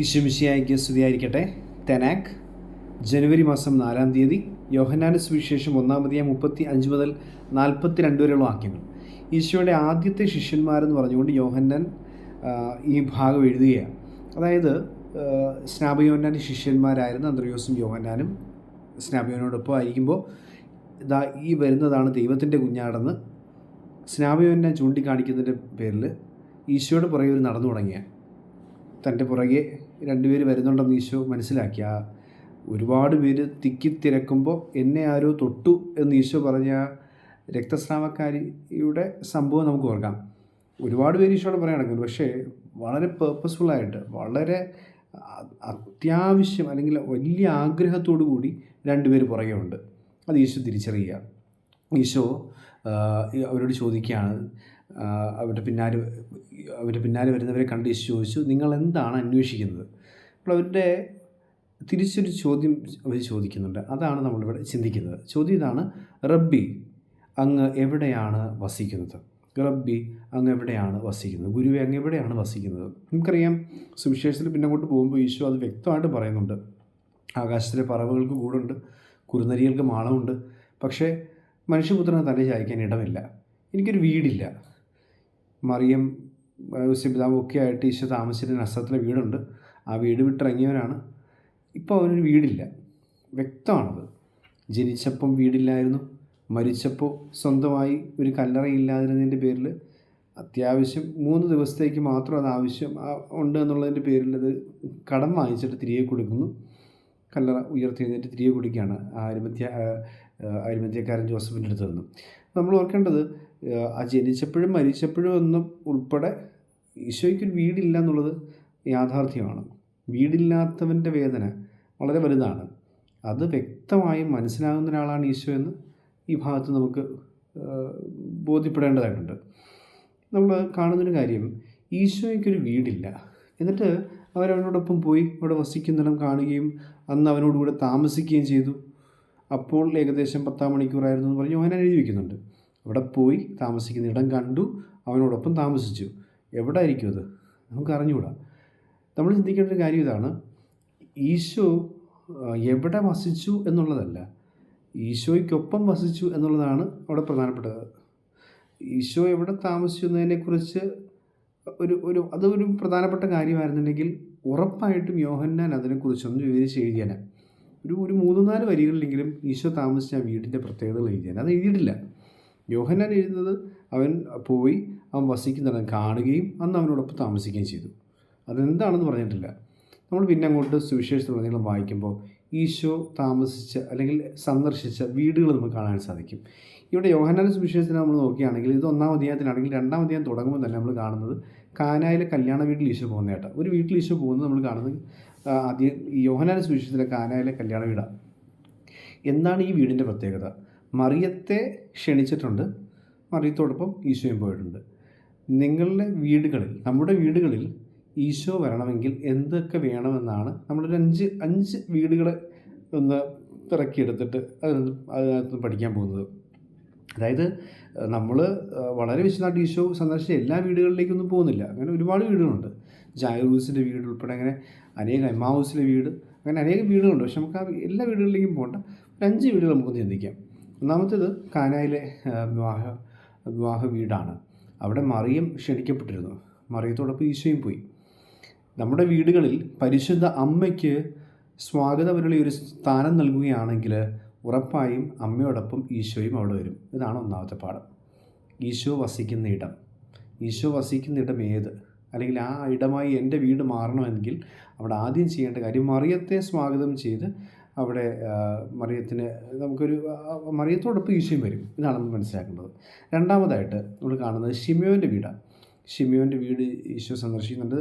ഈശ്വമിശിയായിക്ക് സ്തുതിയായിരിക്കട്ടെ. തെനാക് ജനുവരി മാസം നാലാം തീയതി യോഹന്നാന സുവിശേഷം ഒന്നാമതിയായ മുപ്പത്തി അഞ്ച് മുതൽ നാൽപ്പത്തി രണ്ട് വരെയുള്ള വാക്യങ്ങൾ. ഈശോയുടെ ആദ്യത്തെ ശിഷ്യന്മാരെന്ന് പറഞ്ഞുകൊണ്ട് യോഹന്നാൻ ഈ ഭാഗം എഴുതുകയാണ്. അതായത് സ്നാപയോഹന്നാന്റെ ശിഷ്യന്മാരായിരുന്ന അന്ത്രയോസും യോഹന്നാനും സ്നാപയോനോടൊപ്പം ആയിരിക്കുമ്പോൾ ഇതാ ഈ വരുന്നതാണ് ദൈവത്തിന്റെ കുഞ്ഞാടെന്ന് സ്നാപയോന്നെ ചൂണ്ടിക്കാണിക്കുന്നതിന്റെ പേരിൽ ഈശോയുടെ പുറകെ ഒരു നടന്നു തുടങ്ങിയ. തന്റെ പുറകെ രണ്ടുപേര് വരുന്നുണ്ടെന്ന് ഈശോ മനസ്സിലാക്കി. ആ ഒരുപാട് പേര് തിക്കി തിരക്കുമ്പോൾ എന്നെ ആരോ തൊട്ടു എന്ന് ഈശോ പറഞ്ഞ രക്തസ്രാവക്കാരിയുടെ സംഭവം നമുക്ക് ഓർക്കാം. ഒരുപാട് പേര് ഈശോയോട് പറയാൻ പക്ഷേ വളരെ പേർപ്പസ്ഫുള്ളായിട്ട് വളരെ അത്യാവശ്യം അല്ലെങ്കിൽ വലിയ ആഗ്രഹത്തോടു കൂടി രണ്ടുപേര് പുറകെ ഉണ്ട്. അത് ഈശോ തിരിച്ചറിയുക. ഈശോ അവരോട് ചോദിക്കുകയാണ്. അവരുടെ പിന്നാലെ അവരുടെ പിന്നാലെ വരുന്നവരെ കണ്ട് ചോദിച്ചു നിങ്ങൾ എന്താണ് അന്വേഷിക്കുന്നത്? അപ്പോൾ അവരുടെ തിരിച്ചൊരു ചോദ്യം അവർ ചോദിക്കുന്നുണ്ട്. അതാണ് നമ്മളിവിടെ ചിന്തിക്കുന്നത്. ചോദ്യം ഇതാണ് റബ്ബി അങ്ങ് എവിടെയാണ് വസിക്കുന്നത്? റബ്ബി അങ്ങ് എവിടെയാണ് വസിക്കുന്നത്? ഗുരുവെ അങ്ങ് എവിടെയാണ് വസിക്കുന്നത്? നമുക്കറിയാം സുവിശേഷത്തിൽ പിന്നെ അങ്ങോട്ട് പോകുമ്പോൾ ഈശോ അത് വ്യക്തമായിട്ട് പറയുന്നുണ്ട്. ആകാശത്തിലെ പറവുകൾക്ക് കൂടുണ്ട് കുറുനരികൾക്ക് മാളമുണ്ട് പക്ഷേ മനുഷ്യപുത്രനെ തന്നെ ചായ്ക്കാൻ ഇടമില്ല. എനിക്കൊരു വീടില്ല. മറിയം യോസെപിതാവും ഒക്കെ ആയിട്ട് ഈശോ താമസിച്ചിരുന്ന നസ്രത്തിലെ വീടുണ്ട്. ആ വീട് വിട്ടിറങ്ങിയവനാണ് ഇപ്പോൾ അവനൊരു വീടില്ല. വ്യക്തമാണത്. ജനിച്ചപ്പം വീടില്ലായിരുന്നു. മരിച്ചപ്പോൾ സ്വന്തമായി ഒരു കല്ലറയില്ലാതിരുന്നതിന്റെ പേരിൽ അത്യാവശ്യം മൂന്ന് ദിവസത്തേക്ക് മാത്രം അത് ആവശ്യം ഉണ്ട് എന്നുള്ളതിന്റെ പേരിൽ അത് കടം വാങ്ങിച്ചിട്ട് തിരികെ കൊടുക്കുന്നു. കല്ലറ ഉയർത്തി എഴുന്നേറ്റ് തിരികെ കൊടുക്കുകയാണ് ആ അരിമത്യ അരിമത്യക്കാരൻ ജോസഫിന്റെ അടുത്ത് നിന്നും. നമ്മൾ ഓർക്കേണ്ടത് ആ, ജനിച്ചപ്പോഴും മരിച്ചപ്പോഴും ഒന്നും ഉൾപ്പെടെ ഈശോയ്ക്കൊരു വീടില്ല എന്നുള്ളത് യാഥാർത്ഥ്യമാണ്. വീടില്ലാത്തവന്റെ വേദന വളരെ വലുതാണ്. അത് വ്യക്തമായും മനസ്സിലാകുന്ന ഒരാളാണ് ഈശോ എന്ന് ഈ ഭാഗത്ത് നമുക്ക് ബോധ്യപ്പെടേണ്ടതായിട്ടുണ്ട്. നമ്മൾ കാണുന്നൊരു കാര്യം ഈശോയ്ക്കൊരു വീടില്ല. എന്നിട്ട് അവരവനോടൊപ്പം പോയി അവിടെ വസിക്കുന്നിടം കാണുകയും അന്ന് അവനോടുകൂടെ താമസിക്കുകയും ചെയ്തു. അപ്പോൾ ഏകദേശം പത്താം മണിക്കൂറായിരുന്നു എന്ന് പറഞ്ഞ്. അവനെഴുതി എഴുതി വയ്ക്കുന്നുണ്ട് അവിടെ പോയി താമസിക്കുന്ന ഇടം കണ്ടു അവനോടൊപ്പം താമസിച്ചു. എവിടെ ആയിരിക്കും അത്? നമുക്ക് അറിഞ്ഞുകൂടാ. നമ്മൾ ചിന്തിക്കേണ്ട ഒരു കാര്യം ഇതാണ്. ഈശോ എവിടെ വസിച്ചു എന്നുള്ളതല്ല. ഈശോയ്ക്കൊപ്പം വസിച്ചു എന്നുള്ളതാണ് അവിടെ പ്രധാനപ്പെട്ടത്. ഈശോ എവിടെ താമസിച്ചു എന്നതിനെക്കുറിച്ച് ഒരു ഒരു അതൊരു പ്രധാനപ്പെട്ട കാര്യമായിരുന്നുണ്ടെങ്കിൽ ഉറപ്പായിട്ടും യോഹന്നാൻ അതിനെക്കുറിച്ചൊന്ന് വിവരിച്ച് എഴുതിയാനാണ് ഒരു ഒരു മൂന്ന് നാല് വരികളിലെങ്കിലും ഈശോ താമസിച്ച വീടിന്റെ പ്രത്യേകതകൾ എഴുതിയാൽ അത് എഴുതിയിട്ടില്ല. യോഹന്നാൻ എഴുതുന്നത് അവൻ പോയി അവൻ വസിക്കുന്നിടം കാണുകയും അന്ന് അവനോടൊപ്പം താമസിക്കുകയും ചെയ്തു. അതെന്താണെന്ന് പറഞ്ഞിട്ടില്ല. നമ്മൾ പിന്നെ അങ്ങോട്ട് സുവിശേഷത്തിലുടനീളം വായിക്കുമ്പോൾ ഈശോ താമസിച്ച അല്ലെങ്കിൽ സന്ദർശിച്ച വീടുകൾ നമുക്ക് കാണാൻ സാധിക്കും. ഇവിടെ യോഹന്നാന സുവിശേഷത്തിന് നമ്മൾ നോക്കുകയാണെങ്കിൽ ഇത് ഒന്നാം അധ്യായത്തിലാണെങ്കിൽ രണ്ടാം അധ്യായം തുടങ്ങുമ്പോൾ തന്നെ നമ്മൾ കാണുന്നത് കാനായിലെ കല്യാണ വീട്ടിൽ ഈശോ പോകുന്നതായിട്ട് ഒരു വീട്ടിൽ ഈശോ പോകുന്നത് നമ്മൾ കാണുന്നത് ആദ്യം ഈ യോഹന്നാന സുവിശേഷത്തിലെ കാനായിലെ കല്യാണ വീടാണ്. എന്താണ് ഈ വീടിന്റെ പ്രത്യേകത? മറിയത്തെ ക്ഷണിച്ചിട്ടുണ്ട്. മറിയത്തോടൊപ്പം ഈശോയും പോയിട്ടുണ്ട്. നിങ്ങളുടെ വീടുകളിൽ നമ്മുടെ വീടുകളിൽ ഈശോ വരണമെങ്കിൽ എന്തൊക്കെ വേണമെന്നാണ് നമ്മളൊരു അഞ്ച് അഞ്ച് വീടുകളെ ഒന്ന് തിറക്കിയെടുത്തിട്ട് അതിനകത്ത് അതിനകത്ത് പഠിക്കാൻ പോകുന്നത്. അതായത് നമ്മൾ വളരെ വിശദമായിട്ട് ഈശോ സന്ദർശിച്ച എല്ലാ വീടുകളിലേക്കൊന്നും പോകുന്നില്ല. അങ്ങനെ ഒരുപാട് വീടുകളുണ്ട്. ജായൂസിന്റെ വീട് ഉൾപ്പെടെ അങ്ങനെ അനേകം എമ്മാവൂസിലെ വീട് അങ്ങനെ അനേകം വീടുകളുണ്ട്. പക്ഷെ നമുക്ക് ആ എല്ലാ വീടുകളിലേക്കും പോകണ്ട. ഒരു അഞ്ച് വീടുകൾ നമുക്കൊന്ന് ചിന്തിക്കാം. ഒന്നാമത്തേത് കാനായിലെ വിവാഹ വിവാഹ വീടാണ്. അവിടെ മറിയം ക്ഷണിക്കപ്പെട്ടിരുന്നു. മറിയത്തോടൊപ്പം ഈശോയും പോയി. നമ്മുടെ വീടുകളിൽ പരിശുദ്ധ അമ്മയ്ക്ക് സ്വാഗതപരളി ഒരു സ്ഥാനം നൽകുകയാണെങ്കിൽ ഉറപ്പായും അമ്മയോടൊപ്പം ഈശോയും അവിടെ വരും. ഇതാണ് ഒന്നാമത്തെ പാഠം. ഈശോ വസിക്കുന്ന ഇടം. ഈശോ വസിക്കുന്ന ഇടം ഏത്? അല്ലെങ്കിൽ ആ ഇടമായി എന്റെ വീട് മാറണമെങ്കിൽ അവിടെ ആദ്യം ചെയ്യേണ്ട കാര്യം മറിയത്തെ സ്വാഗതം ചെയ്ത് അവിടെ മറിയത്തിന് നമുക്കൊരു മറിയത്തോടൊപ്പം ഈശോയും വരും. ഇതാണ് നമ്മൾ മനസ്സിലാക്കേണ്ടത്. രണ്ടാമതായിട്ട് നമ്മൾ കാണുന്നത് ഷിമിയോന്റെ വീടാണ്. ഷിമിയോന്റെ വീട് ഈശോ സന്ദർശിക്കുന്നുണ്ട്.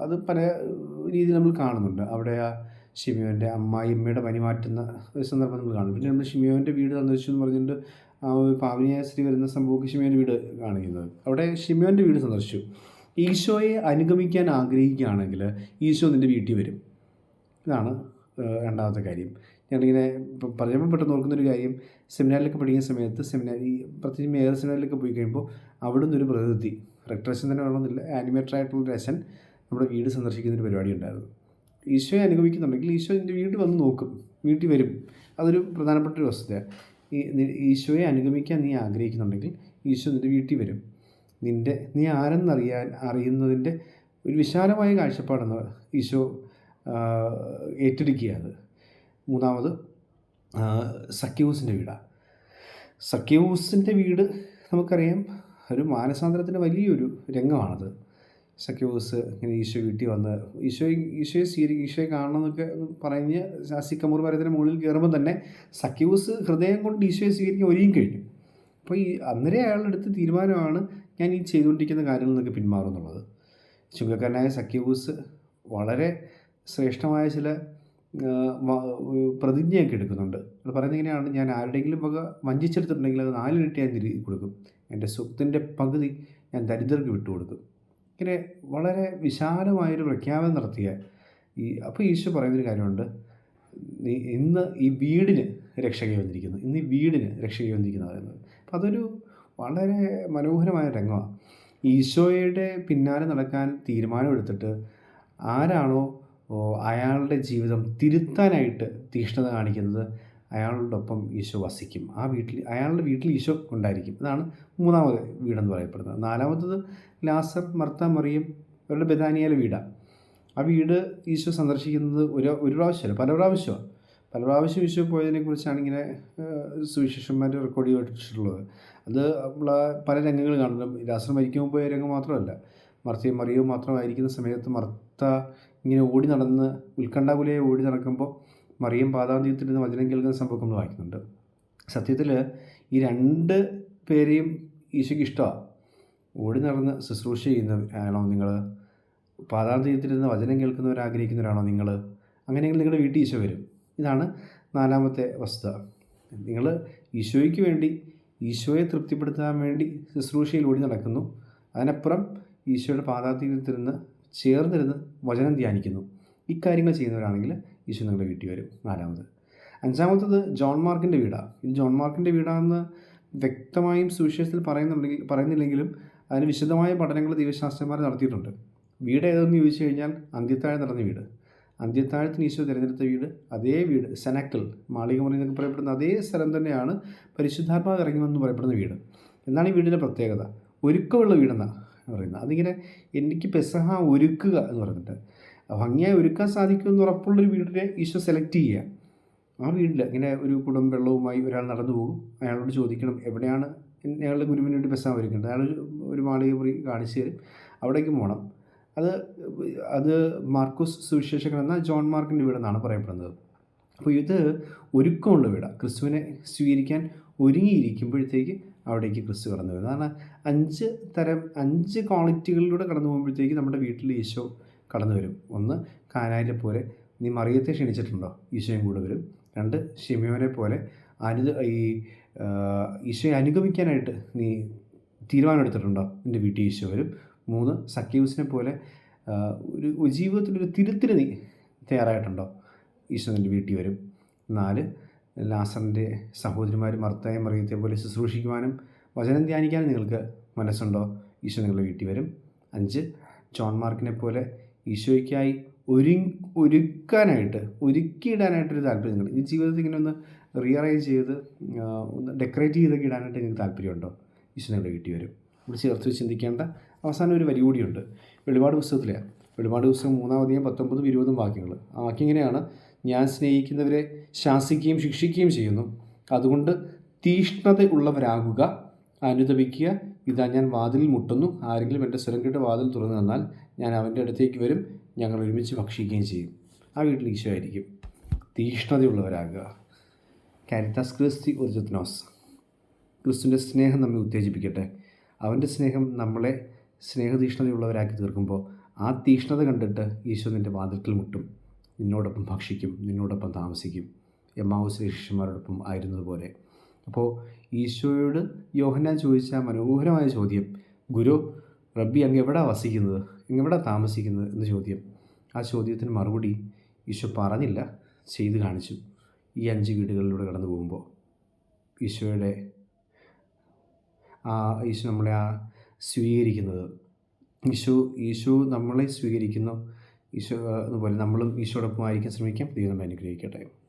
അത് പല രീതിയിൽ നമ്മൾ കാണുന്നുണ്ട്. അവിടെ ആ ഷിമിയോന്റെ അമ്മായിയമ്മയുടെ പനി മാറ്റുന്ന ഒരു സന്ദർഭം നമ്മൾ കാണും. പിന്നെ നമ്മൾ ഷിമിയോന്റെ വീട് സന്ദർശിച്ചു എന്ന് പറഞ്ഞിട്ട് ആ ഒരു പാവനിയായ സ്ത്രീ വരുന്ന സംഭവമൊക്കെ ഷിമിയോന്റെ വീട് കാണിക്കുന്നത്. അവിടെ ഷിമിയോന്റെ വീട് സന്ദർശിച്ചു. ഈശോയെ അനുഗമിക്കാൻ ആഗ്രഹിക്കുകയാണെങ്കിൽ ഈശോ നിന്റെ വീട്ടിൽ വരും. ഇതാണ് രണ്ടാമത്തെ കാര്യം. ഞാനിങ്ങനെ ഇപ്പം പറഞ്ഞപ്പോൾ പെട്ടെന്ന് ഓർക്കുന്നൊരു കാര്യം സെമിനാറിലൊക്കെ പഠിക്കുന്ന സമയത്ത് സെമിനാരി പ്രത്യേകിച്ച് മേയർ സെമിനാറിലൊക്കെ പോയി കഴിയുമ്പോൾ അവിടെ നിന്നൊരു പ്രതിനിധി റെക്ട്രേഷൻ തന്നെ വേണമെന്നില്ല ആനിമേറ്റർ ആയിട്ടുള്ള രസൻ നമ്മുടെ വീട് സന്ദർശിക്കുന്ന ഒരു പരിപാടി ഉണ്ടായിരുന്നു. ഈശോയെ അനുഭവിക്കുന്നുണ്ടെങ്കിൽ ഈശോ എന്റെ വീട്ടിൽ വന്ന് നോക്കും വീട്ടിൽ വരും. അതൊരു പ്രധാനപ്പെട്ട ഒരു വസ്തുതയാണ് ഈ ഈശോയെ അനുഗമിക്കാൻ നീ ആഗ്രഹിക്കുന്നുണ്ടെങ്കിൽ ഈശോ നിന്റെ വീട്ടിൽ വരും. നിന്റെ നീ ആരെന്നറിയാൻ അറിയുന്നതിന്റെ ഒരു വിശാലമായ കാഴ്ചപ്പാടെന്ന് ഈശോ ആ, ഏറ്റെടുക്കുക അത് മൂന്നാമത് സക്യൂസിന്റെ വീടാണ് സക്യൂസിന്റെ വീട് നമുക്കറിയാം ഒരു മാനസാന്തരത്തിന്റെ വലിയൊരു രംഗമാണത്. സക്യൂസ് ഇങ്ങനെ ഈശോ വീട്ടിൽ വന്ന് ഈശോ ഈശോയെ സ്വീകരി ഈശോയെ കാണണം എന്നൊക്കെ പറഞ്ഞ് സിക്കമൂർ മരത്തിന്റെ മുകളിൽ കയറുമ്പോൾ തന്നെ സക്യൂസ് ഹൃദയം കൊണ്ട് ഈശോയെ സ്വീകരിക്കാൻ ഒരുങ്ങി കഴിഞ്ഞു. അപ്പോൾ ഈ അന്നേരം അയാളുടെ അടുത്ത് തീരുമാനമാണ് ഞാൻ ഈ ചെയ്തുകൊണ്ടിരിക്കുന്ന കാര്യങ്ങളിൽ നിന്നൊക്കെ പിന്മാറും ചുങ്കക്കാരനായ സക്യൂസ് വളരെ ശ്രേഷ്ഠമായ ചില പ്രതിജ്ഞയൊക്കെ എടുക്കുന്നുണ്ട്. അത് പറയുന്നത് എങ്ങനെയാണ്? ഞാൻ ആരുടെയെങ്കിലും വക വഞ്ചിച്ചെടുത്തിട്ടുണ്ടെങ്കിൽ അത് നാലിരട്ടി ഞാൻ തിരികെ കൊടുക്കും. എന്റെ സ്വത്തിന്റെ പകുതി ഞാൻ ദരിദ്രർക്ക് വിട്ടുകൊടുക്കും ഇങ്ങനെ വളരെ വിശാലമായൊരു പ്രഖ്യാപനം നടത്തിയ ഈ അപ്പോൾ ഈശോ പറയുന്നൊരു കാര്യമുണ്ട്. ഇന്ന് ഈ വീടിന് രക്ഷക വന്നിരിക്കുന്നു. ഇന്ന് ഈ വീടിന് രക്ഷക വന്നിരിക്കുന്നു പറയുന്നത്. അപ്പോൾ അതൊരു വളരെ മനോഹരമായ രംഗമാണ്. ഈശോയുടെ പിന്നാലെ നടക്കാൻ തീരുമാനമെടുത്തിട്ട് ആരാണോ അയാളുടെ ജീവിതം തിരുത്താനായിട്ട് തീക്ഷ്ണത കാണിക്കുന്നത് അയാളോടൊപ്പം ഈശോ വസിക്കും. ആ വീട്ടിൽ അയാളുടെ വീട്ടിൽ ഈശോ ഉണ്ടായിരിക്കും. ഇതാണ് മൂന്നാമത് വീടെന്ന് പറയപ്പെടുന്നത്. നാലാമത്തത് ലാസർ മർത്ത മറിയം അവരുടെ ബദാനിയയിലെ വീടാണ് ആ വീട് ഈശോ സന്ദർശിക്കുന്നത് ഒരു ഒരു പ്രാവശ്യമല്ല പല പ്രാവശ്യമാണ്. പല പ്രാവശ്യം ഈശോ പോയതിനെക്കുറിച്ചാണ് ഇങ്ങനെ സുവിശേഷന്മാർ റെക്കോർഡ് ചെയ്തിട്ടുള്ളത് അത് പല രംഗങ്ങൾ കാണുന്നു ലാസർ മരിക്കുമ്പോൾ പോയ രംഗം മാത്രമല്ല. മർത്തയും മറിയവും മാത്രമായിരിക്കുന്ന സമയത്ത് മർത്ത ഇങ്ങനെ ഓടി നടന്ന് ഉത്കണ്ഠാകുലയെ ഓടി നടക്കുമ്പോൾ മറിയം പാതാന്തീയത്തിൽ നിന്ന് വചനം കേൾക്കുന്ന സംഭവം നമ്മൾ വായിക്കുന്നുണ്ട്. സത്യത്തിൽ ഈ രണ്ട് പേരെയും ഈശോയ്ക്ക് ഇഷ്ടമാണ് ഓടി നടന്ന് ശുശ്രൂഷ ചെയ്യുന്നവരാണോ നിങ്ങൾ? പാതാന്തീയത്തിൽ നിന്ന് വചനം കേൾക്കുന്നവർ ആഗ്രഹിക്കുന്നവരാണോ നിങ്ങൾ? അങ്ങനെയെങ്കിൽ നിങ്ങളുടെ വീട്ടിൽ ഈശോ വരും. ഇതാണ് നാലാമത്തെ വസ്തുത നിങ്ങൾ ഈശോയ്ക്ക് വേണ്ടി ഈശോയെ തൃപ്തിപ്പെടുത്താൻ വേണ്ടി ശുശ്രൂഷയിൽ ഓടി നടക്കുന്നു. അതിനപ്പുറം ഈശോയുടെ പാതാതീരത്തിൽ നിന്ന് ചേർന്നിരുന്ന് വചനം ധ്യാനിക്കുന്നു. ഇക്കാര്യങ്ങൾ ചെയ്യുന്നവരാണെങ്കിൽ ഈശോ നിങ്ങളുടെ വീട്ടിൽ വരും. നാലാമത്. അഞ്ചാമത്തത് ജോൺ മാർക്കിന്റെ വീടാണ് ഇത് ജോൺ മാർക്കിന്റെ വീടാണെന്ന് വ്യക്തമായും സുവിശേഷത്തിൽ പറയുന്നുണ്ടെങ്കിൽ പറയുന്നില്ലെങ്കിലും അതിന് വിശദമായ പഠനങ്ങൾ ദൈവശാസ്ത്രന്മാർ നടത്തിയിട്ടുണ്ട്. വീട് ഏതെന്ന് ചോദിച്ചു കഴിഞ്ഞാൽ അന്ത്യത്താഴം നടന്ന വീട്. അന്ത്യത്താഴത്തിന് ഈശോ തിരഞ്ഞെടുത്ത വീട് അതേ വീട് സെനക്കൽ മാളികമുറി എന്നൊക്കെ പറയപ്പെടുന്ന അതേ സ്ഥലം തന്നെയാണ് പരിശുദ്ധാത്മാവ് ഇറങ്ങി വന്ന് പറയപ്പെടുന്ന വീട്. എന്നാണ് ഈ വീടിന്റെ പ്രത്യേകത. ഒരുക്കമുള്ള വീടെന്നാണ് പറയുന്നത്. അതിങ്ങനെ എനിക്ക് പെസഹ ഒരുക്കുക എന്ന് പറഞ്ഞിട്ട്. ഭംഗിയായി ഒരുക്കാൻ സാധിക്കുമെന്ന് ഉറപ്പുള്ളൊരു വീടിനെ ഈശോ സെലക്ട് ചെയ്യുക. ആ വീട്ടിൽ ഇങ്ങനെ ഒരു കുടം വെള്ളവുമായി ഒരാൾ നടന്നു പോകും. അയാളോട് ചോദിക്കണം എവിടെയാണ് ഞങ്ങളുടെ ഗുരുവിന് വേണ്ടി പെസഹ ഒരുക്കുന്നത് അയാൾ ഒരു മാളിക മുറി കാണിച്ചു തരും. അവിടേക്ക് പോകണം. അത് അത് മാർക്കോസ് സുവിശേഷകൻ എന്ന ജോൺ മാർക്കിന്റെ വീടെന്നാണ് പറയപ്പെടുന്നത്. അപ്പോൾ ഇത് ഒരുക്കമുള്ള വീടാണ്. ക്രിസ്തുവിനെ സ്വീകരിക്കാൻ ഒരുങ്ങിയിരിക്കുമ്പോഴത്തേക്ക് അവിടേക്ക് ക്രിസ്തു കടന്നു വരുന്നത് അതാണ് അഞ്ച് തരം അഞ്ച് ക്വാളിറ്റികളിലൂടെ കടന്നു പോകുമ്പോഴത്തേക്ക് നമ്മുടെ വീട്ടിൽ ഈശോ കടന്നു വരും. ഒന്ന് കാനായിലെ പോലെ നീ മറിയത്തെ ക്ഷണിച്ചിട്ടുണ്ടോ? ഈശോയും കൂടെ വരും. രണ്ട് ഷിമിയോനെ പോലെ അനു ഈ ഈശോയെ അനുഗമിക്കാനായിട്ട് നീ തീരുമാനമെടുത്തിട്ടുണ്ടോ? നിന്റെ വീട്ടിൽ ഈശോ വരും. മൂന്ന് സക്യൂസിനെ പോലെ ഒരു ജീവിതത്തിലൊരു തിരുത്തിന് നീ തയ്യാറായിട്ടുണ്ടോ? ഈശോ നിന്റെ വീട്ടിൽ വരും. നാല് ലാസറിന്റെ സഹോദരിമാർ മർത്തായ മറിയത്തെ പോലെ ശുശ്രൂഷിക്കുവാനും വചനം ധ്യാനിക്കാനും നിങ്ങൾക്ക് മനസ്സുണ്ടോ? ഈശോ നിങ്ങളുടെ വീട്ടിൽ വരും. അഞ്ച് ജോൺ മാർക്കിനെ പോലെ ഈശോയ്ക്കായി ഒരു ഒരുക്കാനായിട്ട് ഒരുക്കിയിടാനായിട്ടൊരു താല്പര്യം നിങ്ങൾ ഈ ജീവിതത്തിൽ ഇങ്ങനെ ഒന്ന് റീഅറേഞ്ച് ചെയ്ത് ഒന്ന് ഡെക്കറേറ്റ് ചെയ്തൊക്കെ ഇടാനായിട്ട് നിങ്ങൾക്ക് താല്പര്യമുണ്ടോ? ഈശോ നിങ്ങളുടെ വീട്ടിൽ വരും. ഇവിടെ ചേർത്ത് ചിന്തിക്കേണ്ട അവസാനം ഒരു വരി കൂടിയുണ്ട്. വെളിപാട് പുസ്തകത്തിലാണ് വെളിപാട് പുസ്തകം മൂന്നാം അധികം പത്തൊമ്പതും ഇരുപതും വാക്യങ്ങൾ. ആ വാക്യം ഇങ്ങനെയാണ്. ഞാൻ സ്നേഹിക്കുന്നവരെ ശാസിക്കുകയും ശിക്ഷിക്കുകയും ചെയ്യുന്നു. അതുകൊണ്ട് തീഷ്ണത ഉള്ളവരാകുക അനുദപിക്കുക ഇതാ ഞാൻ വാതിലിൽ മുട്ടുന്നു. ആരെങ്കിലും എന്റെ സ്വരം കേട്ട് വാതിൽ തുറന്നു തന്നാൽ ഞാൻ അവന്റെ അടുത്തേക്ക് വരും. ഞങ്ങൾ ഒരുമിച്ച് ഭക്ഷിക്കുകയും ചെയ്യും. ആ വീട്ടിൽ ഈശോ ആയിരിക്കും. തീഷ്ണതയുള്ളവരാകുക. കാരിത്താസ് ക്രിസ്തി ഒറിജിനോസ് ക്രിസ്തുവിന്റെ സ്നേഹം നമ്മെ ഉത്തേജിപ്പിക്കട്ടെ. അവന്റെ സ്നേഹം നമ്മളെ സ്നേഹതീഷ്ണതയുള്ളവരാക്കി തീർക്കുമ്പോൾ ആ തീഷ്ണത കണ്ടിട്ട് ഈശോ നിന്റെ വാതിൽക്കൽ മുട്ടും. നിന്നോടൊപ്പം ഭക്ഷിക്കും നിന്നോടൊപ്പം താമസിക്കും. എമ്മാവൂസ് ശിഷ്യന്മാരോടൊപ്പം ആയിരുന്നതുപോലെ. അപ്പോൾ ഈശോയോട് യോഹന്നാൻ ചോദിച്ച മനോഹരമായ ചോദ്യം ഗുരു റബ്ബി അങ്ങ് എവിടാ വസിക്കുന്നത്? എവിടാ താമസിക്കുന്നത്? എന്ന ചോദ്യം. ആ ചോദ്യത്തിന് മറുപടി ഈശോ പറഞ്ഞില്ല ചെയ്തു കാണിച്ചു. ഈ അഞ്ച് വീടുകളിലൂടെ കടന്നു പോകുമ്പോൾ ഈശോയുടെ ആ ഈശോ നമ്മളെ ആ സ്വീകരിക്കുന്നത്. ഈശോ ഈശോ നമ്മളെ സ്വീകരിക്കുന്നു. ഈശോ അതുപോലെ നമ്മളും ഈശോടൊപ്പം ആയിരിക്കാൻ ശ്രമിക്കാം. ദൈവം അനുഗ്രഹിക്കട്ടെ.